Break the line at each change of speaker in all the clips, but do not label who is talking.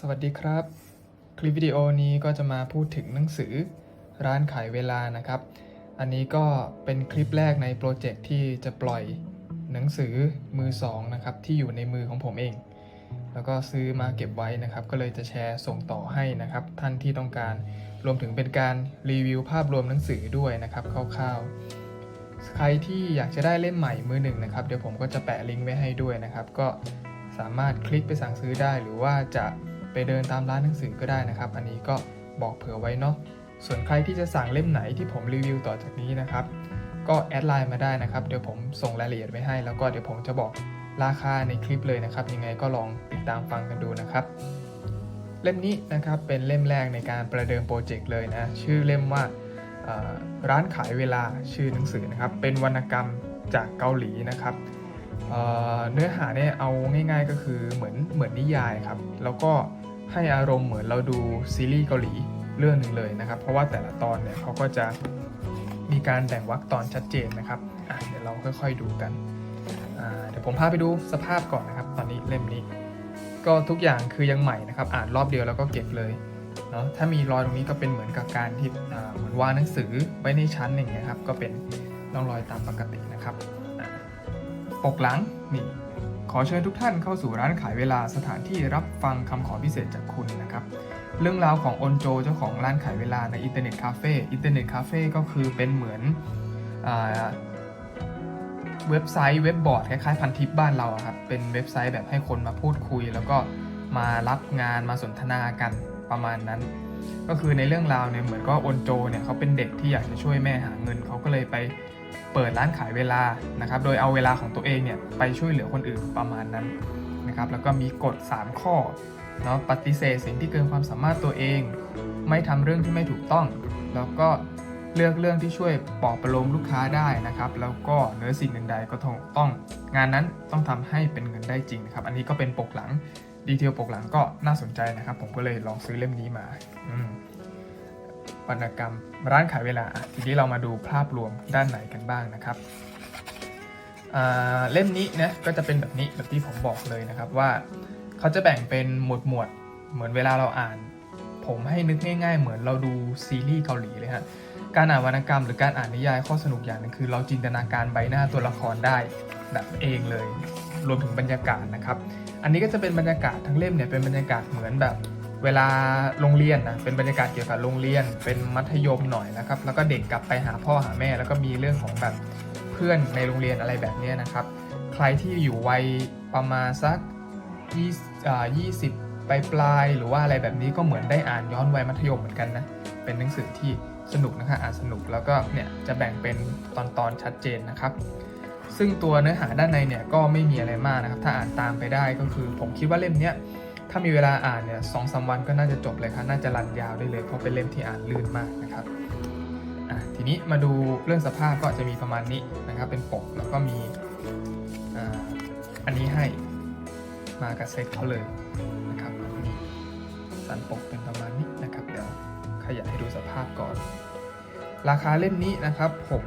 สวัสดีครับ คลิปวิดีโอนี้ก็จะมาพูดถึงหนังสือร้านขายเวลานะครับ อันนี้ก็เป็นคลิปแรกในโปรเจกต์ที่จะปล่อยหนังสือมือสองนะครับที่อยู่ในมือของผมเอง แล้วก็ซื้อมาเก็บไว้นะครับ ก็เลยจะแชร์ส่งต่อให้นะครับ ท่านที่ต้องการรวมถึงเป็นการรีวิวภาพรวมหนังสือด้วยนะครับคร่าวๆ ใครที่อยากจะได้เล่มใหม่มือหนึ่งนะครับเดี๋ยวผมก็จะแปะลิงก์ไว้ให้ด้วยนะครับ ก็สามารถคลิกไปสั่งซื้อได้หรือว่าจะ ไปเดินตามร้านหนังสือก็ได้นะครับ อันนี้ก็บอกเผื่อไว้เนาะส่วนใครที่จะสั่งเล่มไหนที่ผมรีวิวต่อจากนี้นะครับ ก็แอดไลน์มาได้นะครับ เดี๋ยวผมส่งรายละเอียดไว้ให้ แล้วก็เดี๋ยวผมจะบอกราคาในคลิปเลยนะครับ ยังไงก็ลองติดตามฟังกันดูนะครับ เล่มนี้นะครับเป็นเล่มแรกในการประเดิมโปรเจกต์เลยนะ ชื่อเล่มว่าร้านขายเวลาชื่อหนังสือนะครับ เป็นวรรณกรรมจากเกาหลีนะครับเเนื้อหาเนี่ยเอาง่ายๆก็คือเหมือนเหมือนนิยายครับ แล้วก็ ให้อารมณ์เหมือนเราดูซีรีส์เกาหลีเรื่องหนึ่งเลยนะครับ เพราะว่าแต่ละตอนเนี่ยเขาก็จะมีการแบ่งวรรคตอนชัดเจนนะครับเดี๋ยวเราค่อยๆดูกันเดี๋ยวผมพาไปดูสภาพก่อนนะครับ ตอนนี้เล่มนี้ ก็ทุกอย่างคือยังใหม่นะครับ อ่านรอบเดียวแล้วก็เก็บเลยเนาะถ้ามีรอยตรงนี้ก็เป็นเหมือนกับการที่อ่าเหมือนวางหนังสือไว้ในชั้นอย่างเงี้ยครับก็เป็นร่องรอยตามปกตินะครับปกหลังนี่ ขอเชิญทุกท่านเข้าสู่ร้านขายเวลาสถานที่รับฟังคำขอพิเศษจากคุณนะครับ เรื่องราวของอนโจเจ้าของร้านขายเวลาในอินเทอร์เน็ตคาเฟ่อินเทอร์เน็ตคาเฟ่ก็คือเป็นเหมือนอเว็บไซต์เว็บบอร์ดคล้ายๆพันทิปบ้านเราครับเป็นเว็บไซต์แบบให้คนมาพูดคุย แล้วก็มารับงานมาสนทนากันประมาณนั้น ก็คือในเรื่องราวเนี่ยเหมือนก็อนโจเนี่ยเขาเป็นเด็กที่อยากจะช่วยแม่หาเงินเขาก็เลยไป เปิดร้านขายเวลานะครับ โดยเอาเวลาของตัวเองเนี่ยไปช่วยเหลือคนอื่นประมาณนั้นนะครับ แล้วก็มีกฎ 3 ข้อเนาะปฏิเสธสิ่งที่เกินความสามารถตัวเอง ไม่ทำเรื่องที่ไม่ถูกต้อง แล้วก็เลือกเรื่องที่ช่วยปลอบประโลมลูกค้าได้นะครับ แล้วก็เนื้อสิ่งอื่นใดก็ต้อง งานนั้นต้องทำให้เป็นเงินได้จริงนะครับ อันนี้ก็เป็นปกหลังดีเทลปกหลังก็น่าสนใจนะครับ ผมก็เลยลองซื้อเล่มนี้มาอืม วรรณกรรม ร้านขายเวลา ทีนี้เรามาดูภาพรวมด้านไหนกันบ้างนะครับเล่มนี้นะก็จะเป็นแบบนี้แบบที่ผมบอกเลยนะครับว่าเขาจะแบ่งเป็นหมวดหมวดเหมือนเวลาเราอ่าน ผมให้นึกง่ายๆ เหมือนเราดูซีรีส์เกาหลีเลยฮะการอ่านวรรณกรรมหรือการอ่านนิยายข้อสนุกอย่างหนึงคือ เราจินตนาการใบหน้าตัวละครได้แบบเองเลย รวมถึงบรรยากาศนะครับ อันนี้ก็จะเป็นบรรยากาศทั้งเล่มเนี่ยเป็นบรรยากาศเหมือนแบบ เวลาโรงเรียนนะเป็นบรรยากาศเกี่ยวกับโรงเรียน เป็นมัธยมหน่อยนะครับ แล้วก็เด็กกลับไปหาพ่อหาแม่ แล้วก็มีเรื่องของแบบเพื่อนในโรงเรียนอะไรแบบนี้นะครับ ใครที่อยู่วัยประมาณสัก20อ่า20ปลายปลายหรือว่าอะไรแบบนี้ก็เหมือนได้อ่านย้อนวัยมัธยมเหมือนกันนะ เป็นหนังสือที่สนุกนะคะอ่านสนุกแล้วก็เนี่ยจะแบ่งเป็นตอนตอนชัดเจนนะครับ ซึ่งตัวเนื้อหาด้านในเนี่ยก็ไม่มีอะไรมากนะครับ ถ้าอ่านตามไปได้ก็คือ ผมคิดว่าเล่มเนี้ย ถ้ามีเวลาอ่านเนี่ยสองสามวันก็น่าจะจบเลยครับน่าจะรันยาวได้เลย เพราะเป็นเล่มที่อ่านลื่นมากนะครับอะทีนี้มาดูเรื่องสภาพก็จะมีประมาณนี้นะครับ เป็นปกแล้วก็มีอ่าอันนี้ให้มากับเซตเขาเลยนะครับนี่สันปกเป็นประมาณนี้นะครับเดี๋ยวขยายให้ดูสภาพก่อน ราคาเล่มนี้นะครับผม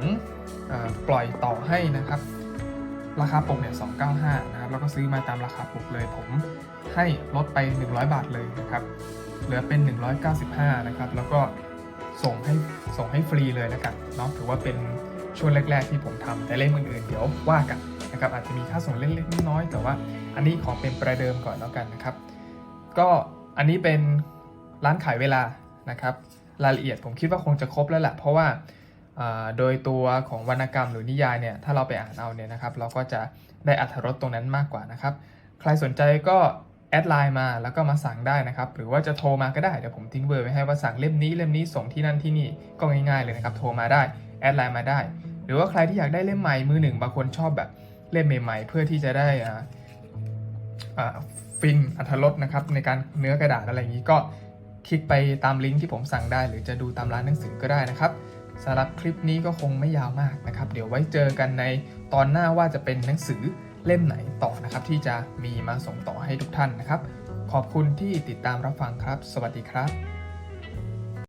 ปล่อยต่อให้นะครับ ราคาปกเนี่ย295นะครับแล้วก็ซื้อมาตามราคาปกเลย ผมให้ลดไป 100 บาทเลยนะครับเหลือเป็น 195นะครับแล้วก็ส่งให้ส่งให้ฟรีเลยแล้วกันเนาะถือว่าเป็นช่วงแรก ๆ ที่ผมทำแต่เล่มอื่นๆเดี๋ยวว่ากันนะครับอาจจะมีค่าส่งเล็กๆน้อยๆแต่ว่าอันนี้ขอเป็นประเดิมก่อนแล้วกันนะครับ ก็อันนี้เป็นร้านขายเวลานะครับ รายละเอียดผมคิดว่าคงจะครบแล้วแหละเพราะว่า โดยตัวของวรรณกรรมหรือนิยายเนี่ยถ้าเราไปอ่านเอาเนี่ยนะครับ เราก็จะได้อัธรสตรงนั้นมากกว่านะครับ ใครสนใจก็แอดไลน์มาแล้วก็มาสั่งได้นะครับ หรือว่าจะโทรมาก็ได้ เดี๋ยวผมทิ้งเบอร์ไว้ให้ว่าสั่งเล่มนี้เล่มนี้ส่งที่นั่นที่นี่ก็ง่ายๆเลยนะครับ โทรมาได้แอดไลน์มาได้ หรือว่าใครที่อยากได้เล่มใหม่มือหนึ่งบางคนชอบแบบเล่มใหม่ ๆ เพื่อที่จะได้อ่าฟินอัธรสนะครับในการเนื้อกระดาษอะไรอย่างนี้ก็คลิกไปตามลิงก์ที่ผมสั่งได้ หรือจะดูตามร้านหนังสือก็ได้นะครับ สำหรับคลิปนี้ก็คงไม่ยาวมากนะครับ เดี๋ยวไว้เจอกันในตอนหน้าว่าจะเป็นหนังสือเล่มไหนต่อนะครับ ที่จะมีมาส่งต่อให้ทุกท่านนะครับ ขอบคุณที่ติดตามรับฟังครับ สวัสดีครับ